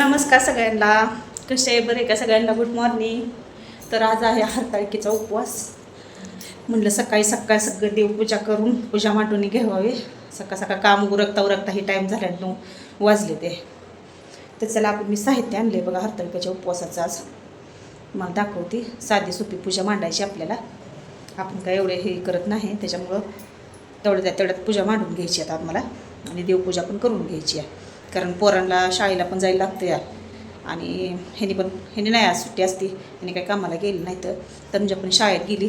नमस्कार सगळ्यांना. कसे आहे? बरे का सगळ्यांना? गुड मॉर्निंग तर आज आहे हरताळकीचा उपवास. म्हणलं सकाळी सकाळी सगळं देवपूजा करून पूजा मांडून घ्यावावी सकाळ सकाळ काम उरकता उरकता ही टाईम झाला नऊ वाजले ते. तर चला आपण मी साहित्य आणले बघा हरताळकीच्या उपवासाचं आज. मला दाखवते साधी सोपी पूजा मांडायची आपल्याला. आपण काय एवढे हे करत नाही त्याच्यामुळं तेवढ्या तेवढ्यात पूजा मांडून घ्यायची आता आम्हाला. आणि देवपूजा पण करून घ्यायची आहे. कारण पोरांना शाळेला पण जायला लागतं या आणि ह्यानी पण ह्यानी नाही आज सुट्टी असती ह्यानी काही कामाला गेली नाही तर तनुजा पण शाळेत गेली.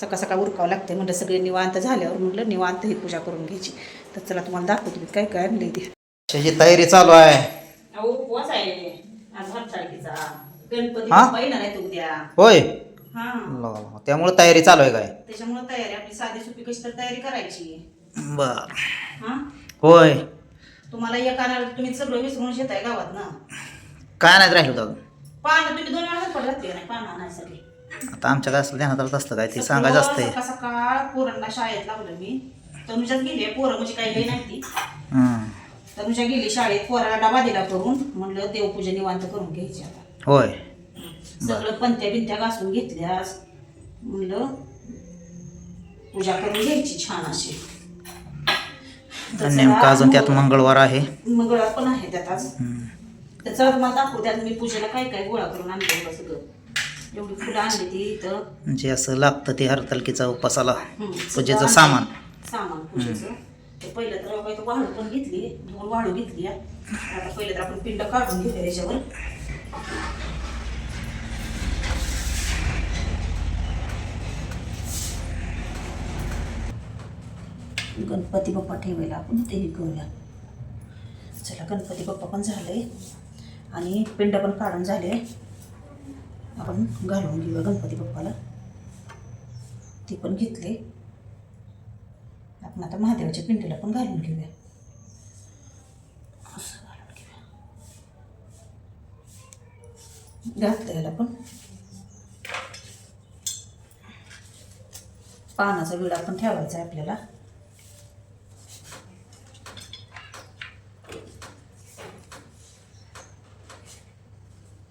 सकाळ सकाळ उरकावं लागते म्हणलं सगळे निवांत झाल्यावर म्हटलं निवांत ही पूजा करून घ्यायची. तर चला तुम्हाला दाखवतो मी काय काय आणले ते. त्याची तयारी चालू आहे. अहो उपवास आहे. आज गणपती हा? येणार आहेत उद्या. होय? हा. त्यामुळे तयारी चालू आहे काय? त्याच्यामुळे तयारी. आपली साधी सोपी कशी तर तयारी करायची. बर. हा? होय. तुम्हाला एक आणायला तुम्ही सगळं विसरून येताय गावात ना. काय नाही राहिलं दादा पानं तुम्ही दोन वेळा पडत घातली नाही पानं आणायसाठी? आता आमच्या काय असलं ध्यानात आलं असतं काय ते सांगायचं असतंय. सकाळ सकाळ पोरांना शाळेत लावलं मी. तनुजात गेली पोरं म्हणजे काही लई नाही ती. हं. तनुजा गेली शाळेत पोराला डबा दिला करून. म्हणलं देवपूजा निवांत करून घ्यायची आता. होय. सगळं पंत्या बिंत्या घासून घेतल्या म्हणलं पूजा करून घ्यायची छान अशी. आणि नेमकं अजून त्यात मंगळ- मंगळवार आहे. मंगळवार पण आहे त्यात आज. हं. चला तुम्हाला दाखवू त्यात मी पूजेला काय काय गोळा करून आणलं सगळं. एवढी फुलं आणली ती इथं. म्हणजे असं लागतं ते हरतालकीचा उपासाला पूजेचं सामान. सामान पूजेचं. ते पहिलं तर बाबा इथं वाळू पण घेतली दोन वाळू घेतली. आता पहिलं तर आपण पिंड काढून घेऊया त्याच्यावर. गणपती बाप्पा ठेवायला आपण तेही घेऊया चला गणपती बाप्पा पण झाले आणि पिंड पण काढून झाले. आपण घालून घेऊया गणपती बाप्पाला. ती पण घेतले. आपण आता महादेवाच्या पिंडीला पण घालून घेऊया. असं घालून घेऊया. घातलं याला पण. पानाचा विडा पण ठेवायचा आहे आपल्याला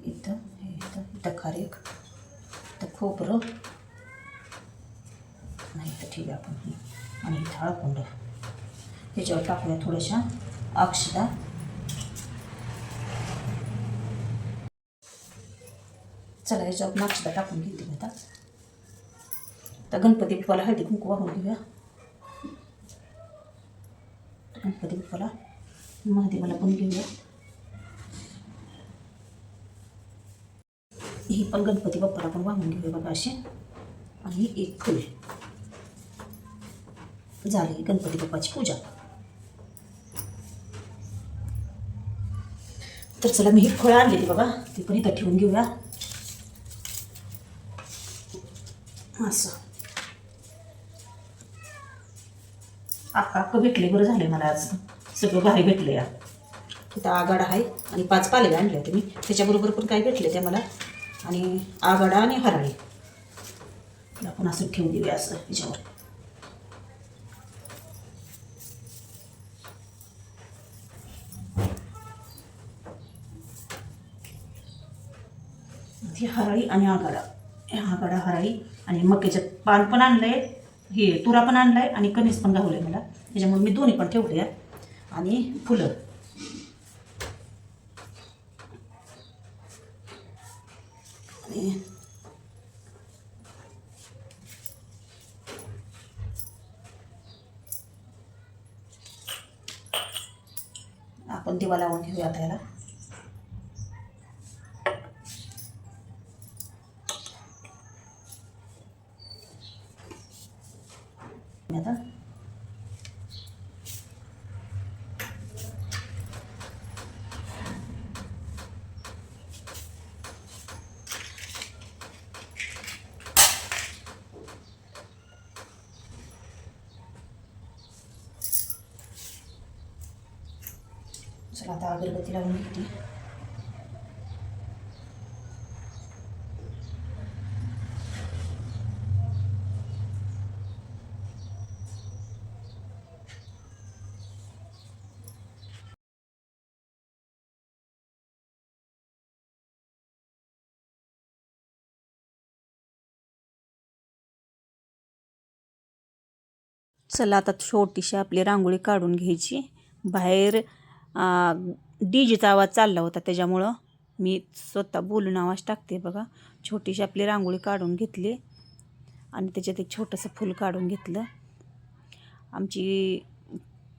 इथं हे इथं इथं खारीक खोबरं. नाही तर ठीक आहे आपण आणि इथं हळकुंड ह्याच्यावर टाकूया थोड्याशा अक्षदा. चला याच्यावर अक्षदा टाकून घेते मी आता. तर गणपती बाप्पाला हळदी कुंकू वाहून घेऊया. गणपती बाप्पाला महादेवाला पण घेऊया. ही पण गणपती बाप्पाला पण वाहून घेऊया बघा अशी आणि एक फुल. झाली गणपती बाप्पाची पूजा. तर चला मी ही फळं आणलेली बघा. ती पण इथं ठेवून घेऊया. असं. अक्का अक्क भेटले बरं झाले मला आज. सगळं भारी भेटले या तिथं आगाडा आहे आणि पाच पाले आणले होते मी. त्याच्याबरोबर पण काय भेटले ते मला? आणि आगाडा आणि हराळी. आपण असं ठेवून देऊया असं याच्यावर. ती हराळी आणि आगाडा आगाडा हराळी आणि मक्याचं पान पण आणलंय. हे तुरा पण आणलाय आणि कणीस पण घावलंय मला. त्याच्यामुळे मी दोन्ही पण ठेवले आणि फुलं. आणि आपण दिवा लावून घेऊया आता याला चला आता अगरबत्ती लावून घेते. चला आता छोटीशी आपली रांगोळी काढून घ्यायची. बाहेर डी जेचा आवाज चालला होता त्याच्यामुळं मी स्वतः बोलून आवाज टाकते बघा. छोटीशी आपली रांगोळी काढून घेतली आणि त्याच्यात एक छोटंसं फूल काढून घेतलं. आमची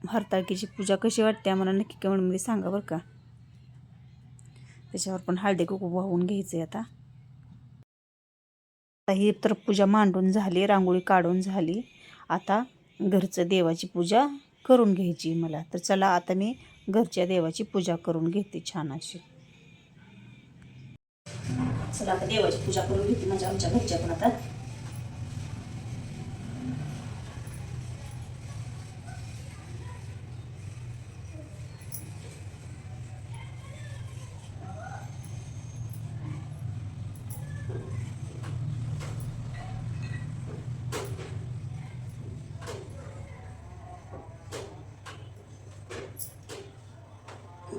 हरताळकीची पूजा कशी वाटते आम्हाला नक्की कमेंटमध्ये सांगा बरं का. त्याच्यावर पण हळदी कुकू वाहून घ्यायचं आहे आता. आता ही तर पूजा मांडून झाली रांगोळी काढून झाली. आता घरचं देवाची पूजा करून घ्यायची मला. तर चला आता मी घरच्या देवाची पूजा करून घेते छान अशी चला आता देवाची पूजा करून घेते म्हणजे आमच्या घरच्या पण आता.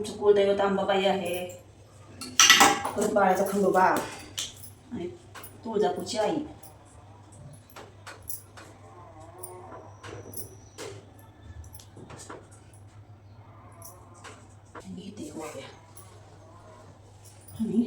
आमचं कुलदैवत आंबाबाई आहे. परत बाळाचा खंडोबा. आणि तुळजापूरची आई. आणि इथे आणि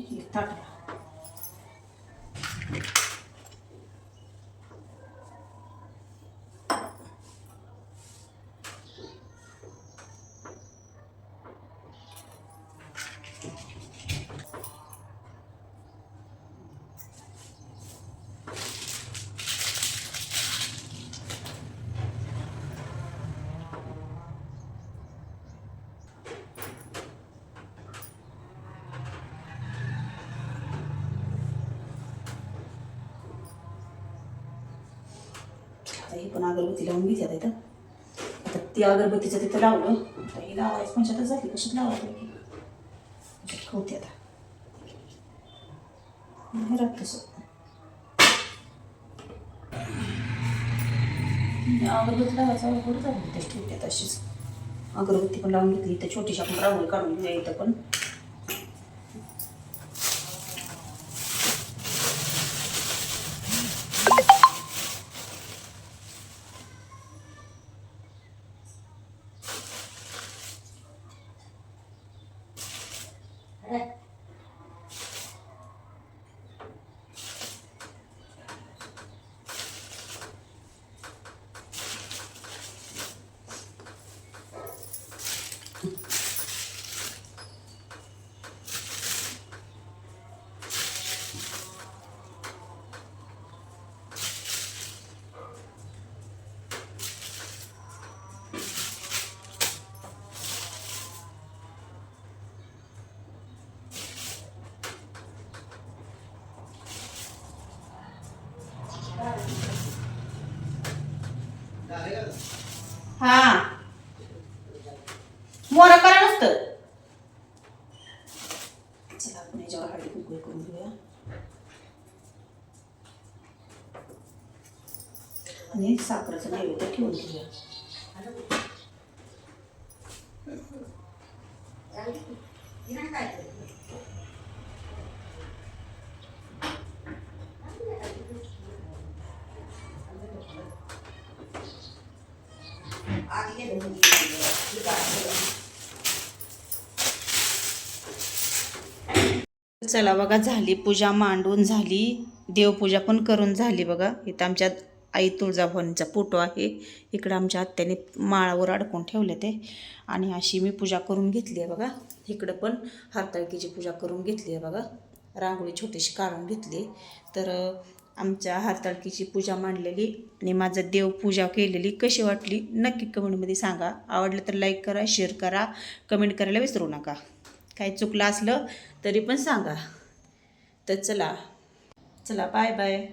आता पण अगरबत्ती लावून घेतल्या इथं. आता ती अगरबत्तीचं तिथं लावलं. आता ही लावायचं पंचायत झाली कशात लावायचं की आता? हे तसं. अगरबत्ती लावायचा अवघड झालं. ते ठेवते तशीच अगरबत्ती पण लावून घेतली. इथं छोटीशी आपण रांगोळी काढून घेऊया इथं पण. हा. मोरा करा नसतं. चला आपण याच्यावर हळदी कुंकू करून घेऊया. आणि साखरेचं नैवेद्य ठेवून घेऊया. चला बघा झाली पूजा मांडून झाली देवपूजा पण करून झाली बघा. इथं आमच्या आई तुळजाभवानीचा फोटो आहे. इकडं आमच्या आत्याने माळावर अडकून ठेवले ते आणि अशी मी पूजा करून घेतली आहे बघा. इकडं पण हरताळकीची पूजा करून घेतली आहे बघा. रांगोळी छोटीशी काढून घेतली तर आमच्या हरताळकीची पूजा मांडलेली आणि माझं देवपूजा केलेली कशी वाटली नक्की कमेंटमध्ये सांगा. आवडलं तर लाईक करा शेअर करा. कमेंट करायला विसरू नका. काही चुकलं असलं तरी पण सांगा. तर चला. चला बाय बाय